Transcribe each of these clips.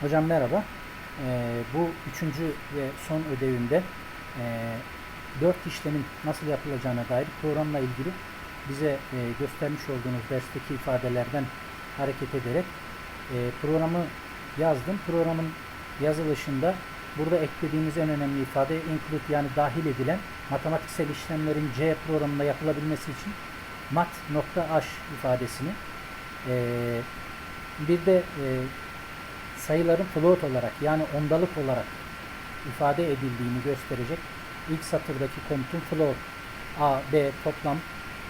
Hocam merhaba. Ee, bu üçüncü ve son ödevimde e, dört işlemin nasıl yapılacağına dair programla ilgili bize e, göstermiş olduğunuz dersteki ifadelerden hareket ederek e, programı yazdım. Programın yazılışında burada eklediğimiz en önemli ifade include yani dahil edilen matematiksel işlemlerin C programında yapılabilmesi için mat.h ifadesini e, bir de e, sayıların float olarak yani ondalık olarak ifade edildiğini gösterecek. İlk satırdaki komutun float, a, b, toplam,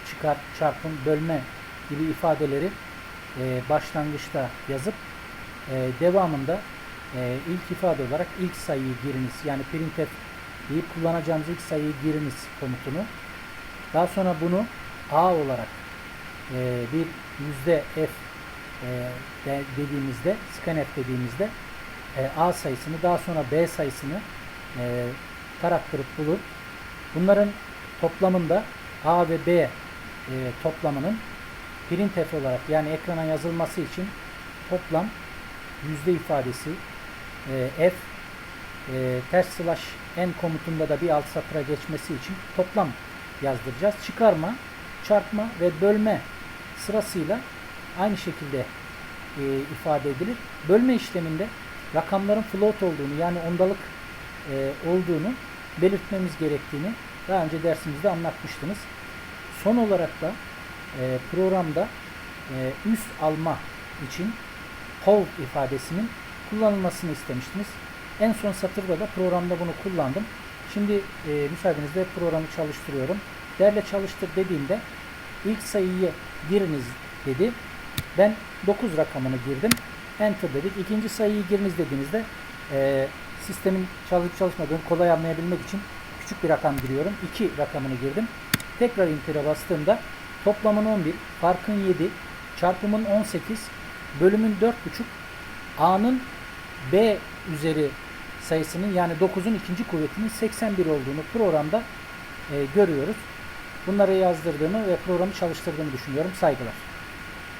çıkar, çarpım, bölme gibi ifadeleri e, başlangıçta yazıp e, devamında e, ilk ifade olarak ilk sayıyı giriniz. Yani printf deyip kullanacağımız ilk sayıyı giriniz komutunu. Daha sonra bunu a olarak e, bir yüzde f e, de, dediğimizde scanf dediğimizde e, a sayısını daha sonra b sayısını e, tarattırıp bulup bunların toplamında a ve b e, toplamının printf olarak yani ekrana yazılması için toplam yüzde ifadesi e, f e, ters slash n komutunda da bir alt satıra geçmesi için toplam yazdıracağız. Çıkarma, çarpma ve bölme sırasıyla aynı şekilde e, ifade edilir. Bölme işleminde rakamların float olduğunu yani ondalık e, olduğunu belirtmemiz gerektiğini daha önce dersimizde anlatmıştınız. Son olarak da e, programda e, üst alma için hold ifadesinin kullanılmasını istemiştiniz. En son satırda da programda bunu kullandım. Şimdi e, müsaadenizle programı çalıştırıyorum. Derle çalıştır dediğimde ilk sayıyı giriniz dedi. Ben 9 rakamını girdim. Enter dedik. İkinci sayıyı giriniz dediğinizde e, sistemin çalışıp çalışmadığını kolay anlayabilmek için küçük bir rakam giriyorum. 2 rakamını girdim. Tekrar enter'e bastığımda toplamın 11, farkın 7, çarpımın 18, bölümün 4,5, A'nın B üzeri sayısının yani 9'un ikinci kuvvetinin 81 olduğunu programda e, görüyoruz. Bunları yazdırdığımı ve programı çalıştırdığımı düşünüyorum. Saygılar.